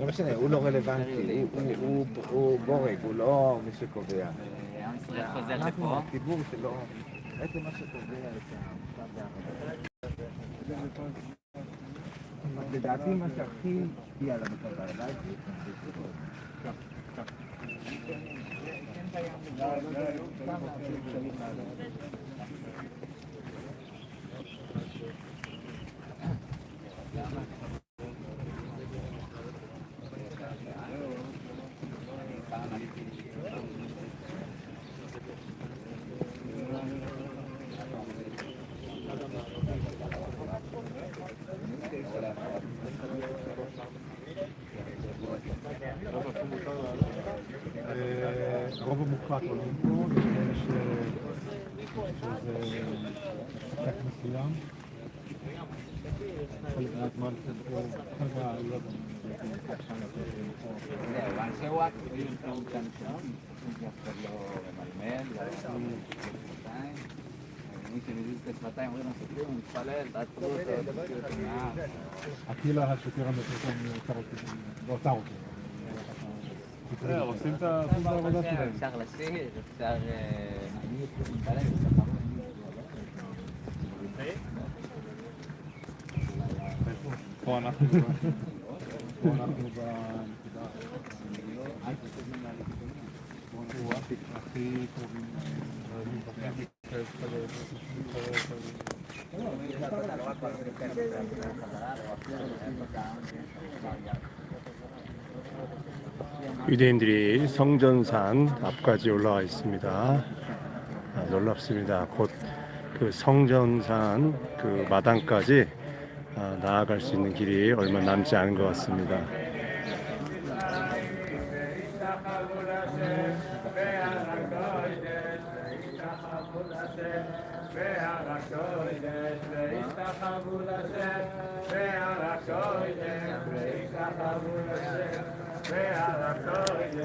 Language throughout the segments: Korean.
לא משנה, הוא לא רלוונטי, הוא- בורג, הוא לא מי שקובע. עם ישראל חוזר אנחנו לפה. הציבור שלא... בעצם מה שקובע את. לדעתי מה שהכי השפיע על בהר הבית זה התנגדות. הרוב המוחלט עולים פה, יש שזה ספק מסוים. חלק מהזמן פה, חלק מהעלויות זהו, אנשי וואט נמצאים כאן שם, אף אחד לא ממלמל, לא שפתיים. מי שמזיז את השפתיים אומרים לו שוטרים, הוא מתפלל, תעצרו אותו, תוציאו אותו מהארץ. הקהילה השוטר המפורסם עצר אותי, עושים את ה- עושים את העבודה שלהם. אפשר לשיר, אפשר אה, להתפלל, אפשר פה אנחנו פה אנחנו בנקודה אנחנו הכי הכי קרובים 유대인들이 성전산 앞까지 올라와 있습니다. 아, 놀랍습니다. 곧 그 성전산 그 마당까지 아, 나아갈 수 있는 길이 얼마 남지 않은 것 같습니다.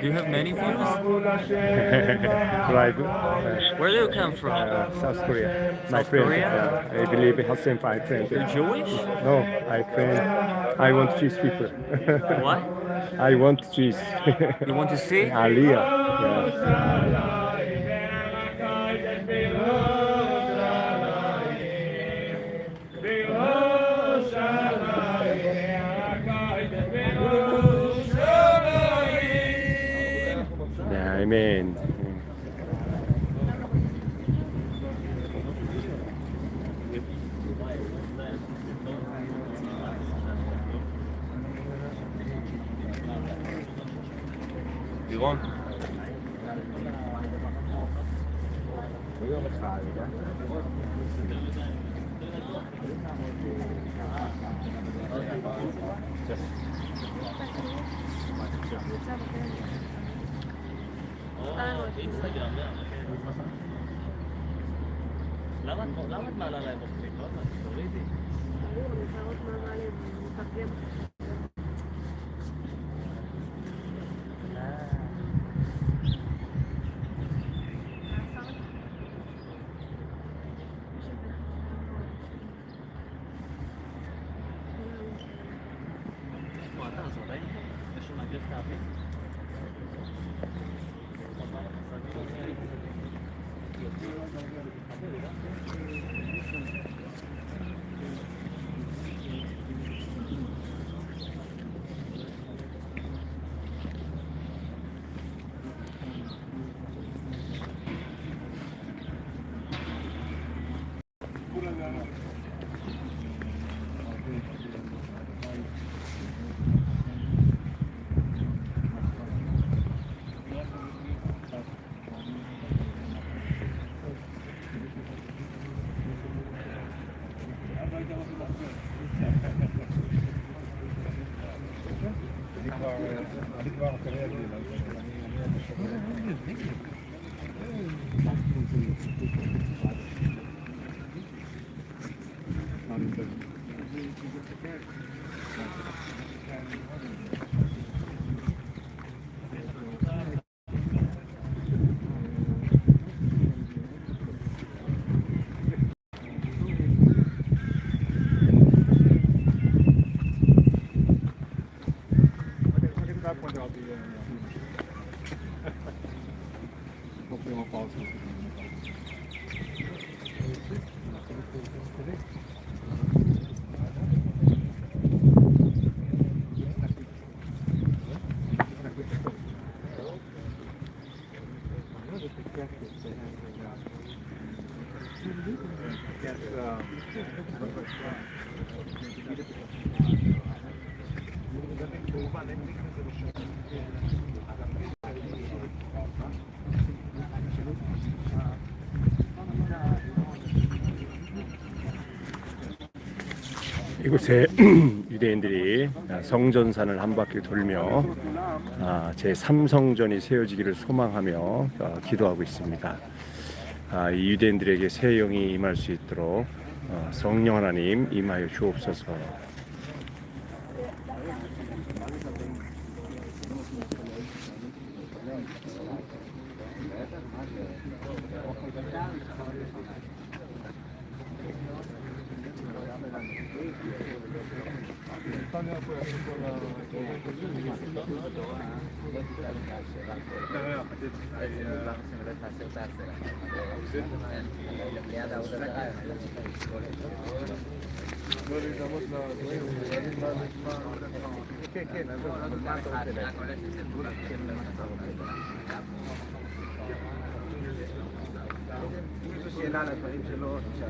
Do you have many views? Drive uh, Where do you come from? uh, South Korea. My South friend, Korea? uh, I believe Hassan, my friend. You're Jewish? No, I friend. I want Jewish people. What? I want Jews. You want to see? Aliyah. Yeah. Instagram'da لغت لغت ما لا لا يبقى في لغت ما تريدي لغت ما لا يبقى 이곳에 유대인들이 성전산을 한 바퀴 돌며 아, 제 3성전이 세워지기를 소망하며 어, 기도하고 있습니다. 아, 이 유대인들에게 새 영이 임할 수 있도록 어, 성령 하나님 임하여 주옵소서. כן, כן, שאלה על הדברים שלו, תשאל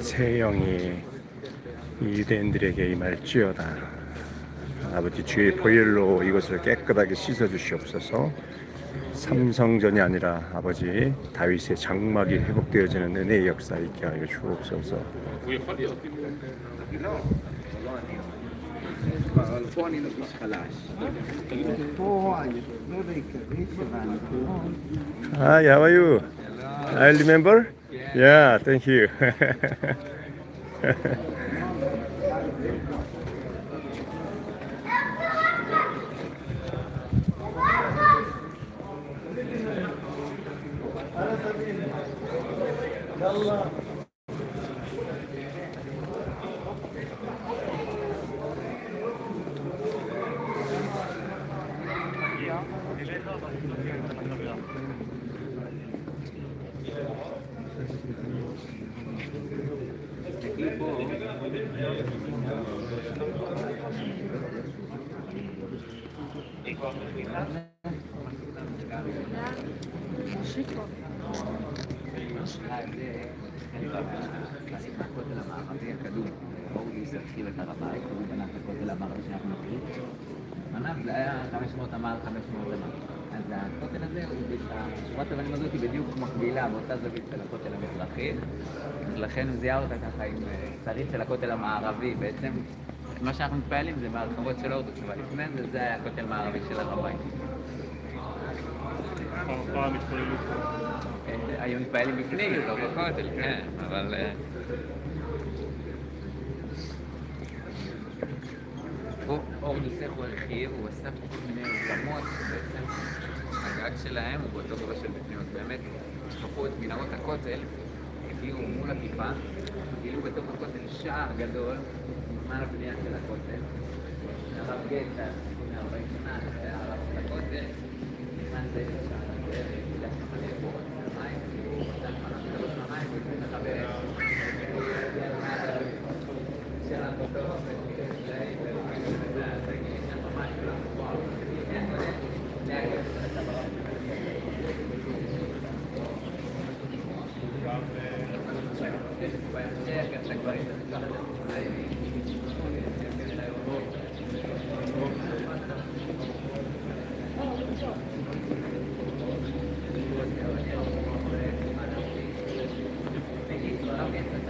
새 영이 이 유대인들에게 임할지어다. 아버지 주의 보혈로 이것을 깨끗하게 씻어 주시옵소서. 삼성전이 아니라 아버지 다윗의 장막이 회복되어지는 은혜의 역사 있게 하여 주옵소서. Hi, how are you? I remember? Yeah, thank you. הכותל המערבי הקדום. בואו התחיל את הר הבית, הוא בנה את הכותל המערבי שאנחנו מכירים. לפניו זה היה 500 אמר, 500 אמר. אז הכותל הזה, שורת אבנים הזאת היא בדיוק מקבילה באותה זווית של הכותל המזרחי. אז לכן הוא זיהה אותה ככה עם שריד של הכותל המערבי. בעצם, מה שאנחנו מתפעלים זה מהרחבות של הורדוס, אבל לפני זה זה היה הכותל המערבי של הר הבית. אה, היו מתפעלים בפנים, לא בכותל, כן, אבל... אה, פה אור ניסח הוא הרחיב, הוא עשה פה כל מיני אולמות, בעצם הגג שלהם הוא באותו גובה של בפנים, אז באמת, שכחו את מנהרות הכותל, הגיעו מול הכיפה, גילו בתוך הכותל שער גדול, Arab neanche la corte, la larghezza come la regionale, eh, la corte grande, diciamo, eh, che lascia male buona.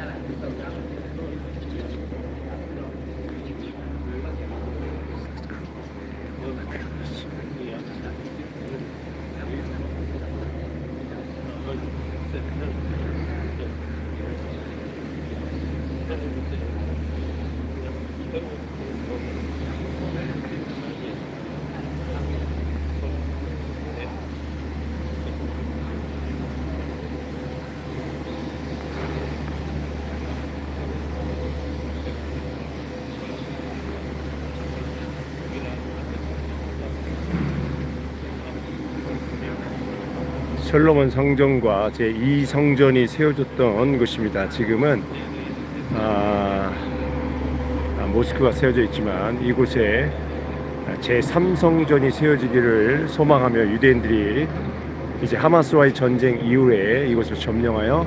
หลายๆคนครับ 솔로몬 성전과 제 2성전이 세워졌던 곳입니다. 지금은 아, 아, 모스크가 세워져 있지만 이곳에 제 3성전이 세워지기를 소망하며 유대인들이 이제 하마스와의 전쟁 이후에 이곳을 점령하여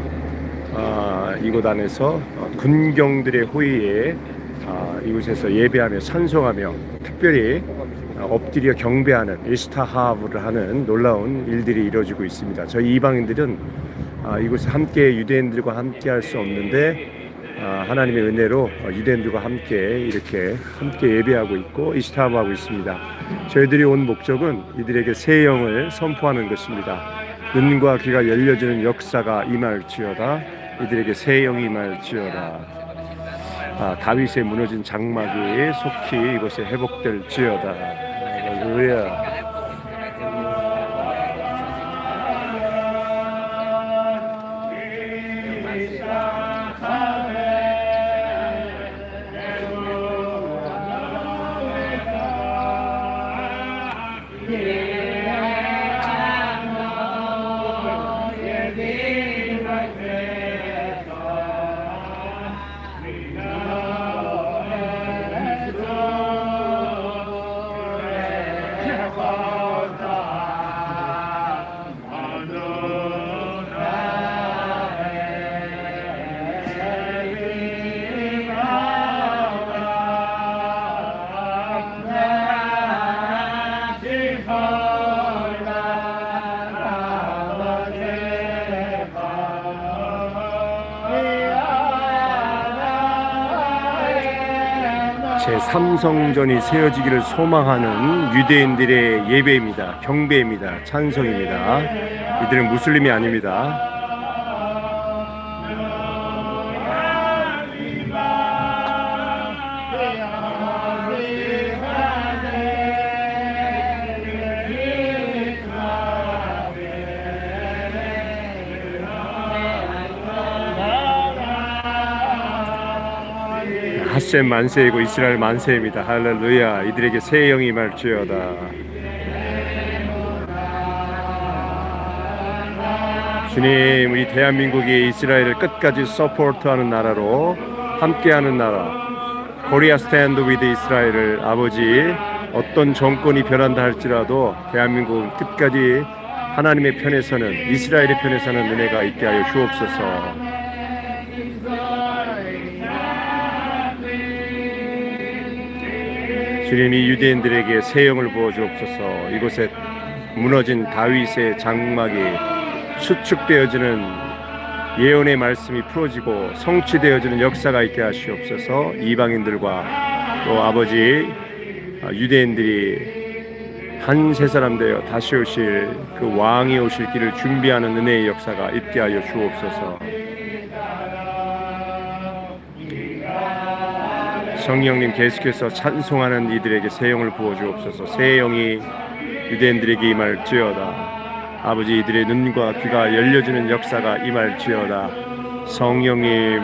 아, 이곳 안에서 어, 군경들의 호의에 아, 이곳에서 예배하며 찬송하며 특별히 어, 엎드려 경배하는 이스타하브를 하는 놀라운 일들이 이루어지고 있습니다. 저희 이방인들은 아, 이곳에 함께 유대인들과 함께 할 수 없는데 아, 하나님의 은혜로 어, 유대인들과 함께 이렇게 함께 예배하고 있고 이스타하고 있습니다. 저희들이 온 목적은 이들에게 새 영을 선포하는 것입니다. 눈과 귀가 열려지는 역사가 임할지어다. 이들에게 새 영이 임할지어다. 아, 다윗의 무너진 장막이 속히 이곳에 회복될지어다. 할렐루야. 제 3성전이 세워지기를 소망하는 유대인들의 예배입니다. 경배입니다. 찬송입니다. 이들은 무슬림이 아닙니다. 핫셈 만세이고 이스라엘 만세입니다. 할렐루야. 이들에게 새 영이 임할지어다. 주님, 우리 대한민국이 이스라엘을 끝까지 서포트하는 나라로 함께하는 나라. 코리아 스탠드 위드 이스라엘을 아버지 어떤 정권이 변한다 할지라도 대한민국은 끝까지 하나님의 편에 서는 이스라엘의 편에 서는 은혜가 있게 하여 주옵소서. 주님 이 유대인들에게 새 영을 부어 주옵소서. 이곳에 무너진 다윗의 장막이 수축되어지는 예언의 말씀이 풀어지고 성취되어지는 역사가 있게 하시옵소서. 이방인들과 또 아버지 아, 유대인들이 한 세 사람 되어 다시 오실 그 왕이 오실 길을 준비하는 은혜의 역사가 있게 하여 주옵소서. 성령님 계속해서 찬송하는 이들에게 새 영을 부어 주옵소서. 새 영이 유대인들에게 임할지어다. 아버지 이들의 눈과 귀가 열려지는 역사가 임할지어다. 성령님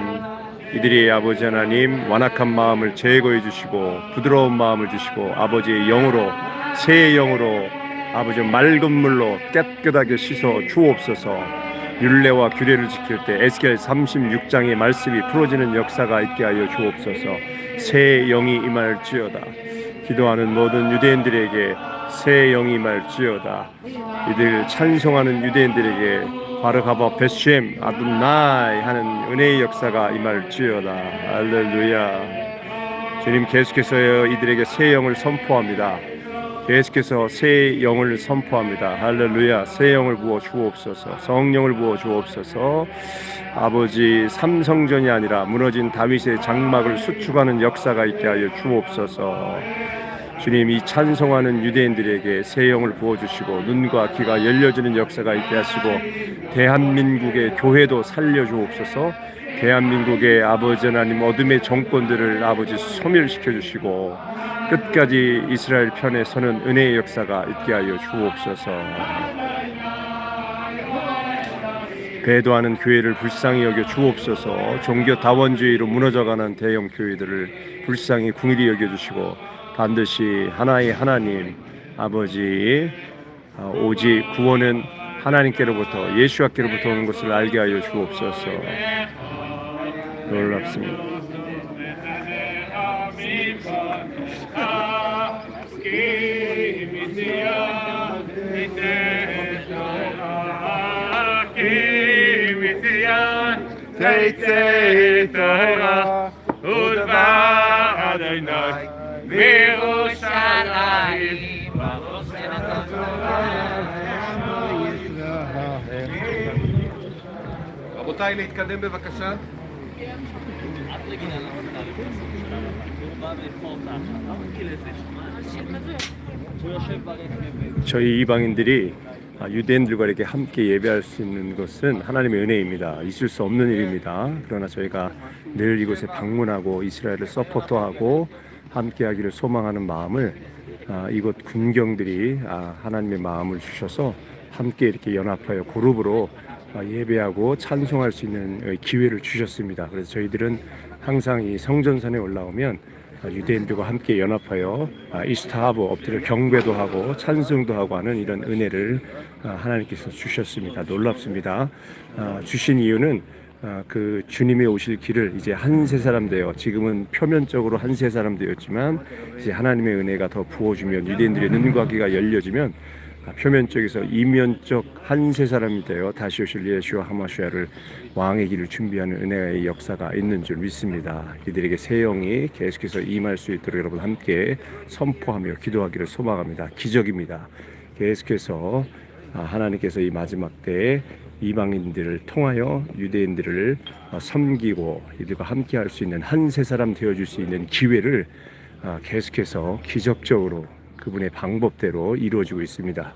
이들이 아버지 하나님 완악한 마음을 제거해 주시고 부드러운 마음을 주시고 아버지의 영으로 새 영으로 아버지 맑은 물로 깨끗하게 씻어 주옵소서. 율례와 규례를 지킬 때 에스겔 36장의 말씀이 풀어지는 역사가 있게 하여 주옵소서. 새 영이 임할지어다. 기도하는 모든 유대인들에게 새 영이 임할지어다. 이들 찬송하는 유대인들에게 바르가바 베쉔 아둔나이 하는 은혜의 역사가 임할지어다. 할렐루야. 주님 계속해서 이들에게 새 영을 선포합니다. 계속해서 새 영을 선포합니다. 할렐루야. 새 영을 부어 주옵소서. 성령을 부어 주옵소서. 아버지 삼성전이 아니라 무너진 다윗의 장막을 수축하는 역사가 있게 하여 주옵소서. 주님 이 찬송하는 유대인들에게 새 영을 부어 주시고 눈과 귀가 열려지는 역사가 있게 하시고 대한민국의 교회도 살려 주옵소서. 대한민국의 아버지 하나님 어둠의 정권들을 아버지 소멸시켜 주시고 끝까지 이스라엘 편에 서는 은혜의 역사가 있게 하여 주옵소서. 배도하는 교회를 불쌍히 여겨 주옵소서. 종교 다원주의로 무너져가는 대형 교회들을 불쌍히 궁일이 여겨 주시고 반드시 하나의 하나님 아버지 아, 오직 구원은 하나님께로부터 예수와께로부터 오는 것을 알게 하여 주옵소서. 놀랍습니다. רבותיי להתקדם בבקשה. 저희 이방인들이 아, 유대인들과 이렇게 함께 예배할 수 있는 것은 하나님의 은혜입니다. 있을 수 없는 일입니다. 그러나 저희가 늘 이곳에 방문하고 이스라엘을 서포터하고 함께하기를 소망하는 마음을 아, 이곳 군경들이 아, 하나님의 마음을 주셔서 함께 이렇게 연합하여 그룹으로 예배하고 찬송할 수 있는 어, 기회를 주셨습니다. 그래서 저희들은 항상 이 성전산에 올라오면 아, 유대인들과 함께 연합하여 아, 이스타하브 엎드려 경배도 하고 찬송도 하고 하는 이런 은혜를 아, 하나님께서 주셨습니다. 놀랍습니다. 아, 주신 이유는 아, 그 주님의 오실 길을 이제 한세 사람 되어 지금은 표면적으로 한세 사람 되었지만 이제 하나님의 은혜가 더 부어주면 유대인들의 눈과 귀가 열려지면 아, 표면적에서 이면적 한 세 사람이 되어 다시 오실 예수와 하마시아를 왕의 길을 준비하는 은혜의 역사가 있는 줄 믿습니다. 이들에게 새 영이 계속해서 임할 수 있도록 여러분 함께 선포하며 기도하기를 소망합니다. 기적입니다. 계속해서 아, 하나님께서 이 마지막 때에 이방인들을 통하여 유대인들을 어, 섬기고 이들과 함께 할 수 있는 한 세 사람 되어 줄수 있는 기회를 아, 계속해서 기적적으로 그분의 방법대로 이루어지고 있습니다.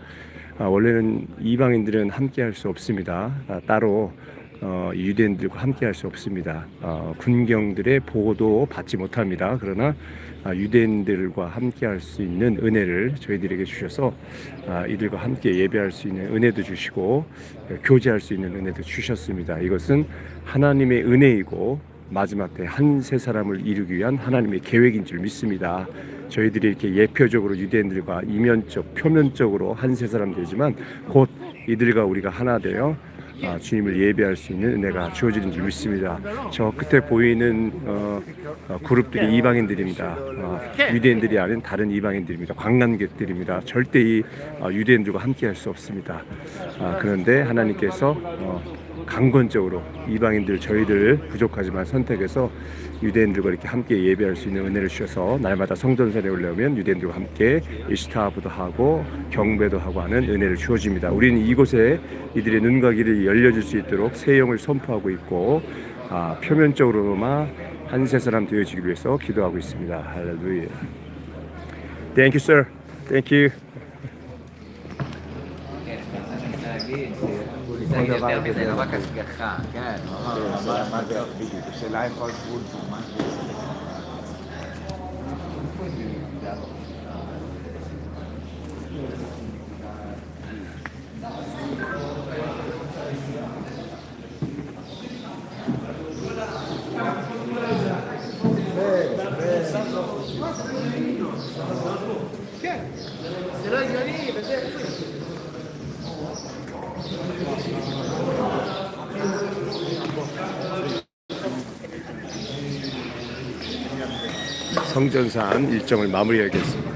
아, 원래는 이방인들은 함께 할 수 없습니다. 아, 따로 어, 유대인들과 함께 할 수 없습니다. 어, 군경들의 보호도 받지 못합니다. 그러나 아, 유대인들과 함께 할 수 있는 은혜를 저희들에게 주셔서 아, 이들과 함께 예배할 수 있는 은혜도 주시고 예, 교제할 수 있는 은혜도 주셨습니다. 이것은 하나님의 은혜이고 마지막 때 한 세 사람을 이루기 위한 하나님의 계획인 줄 믿습니다. 저희들이 이렇게 예표적으로 유대인들과 이면적, 표면적으로 한 세 사람 되지만 곧 이들과 우리가 하나 되어 아, 주님을 예배할 수 있는 은혜가 주어지는 줄 믿습니다. 저 끝에 보이는 어, 어, 그룹들이 이방인들입니다. 어, 유대인들이 아닌 다른 이방인들입니다. 관광객들입니다. 절대 이 어, 유대인들과 함께할 수 없습니다. 아, 그런데 하나님께서 어, 강권적으로 이방인들 저희들 부족하지만 선택해서 유대인들과 이렇게 함께 예배할 수 있는 은혜를 주셔서 날마다 성전산에 올라오면 유대인들과 함께 이스타브도 하고 경배도 하고 하는 은혜를 주어집니다. 우리는 이곳에 이들의 눈과 귀를 열려질 수 있도록 세용을 선포하고 있고 아, 표면적으로만 한세 사람 되어지기 위해서 기도하고 있습니다. 할렐루야. Thank you, sir. Thank you. 네. 성전산 일정을 마무리하겠습니다.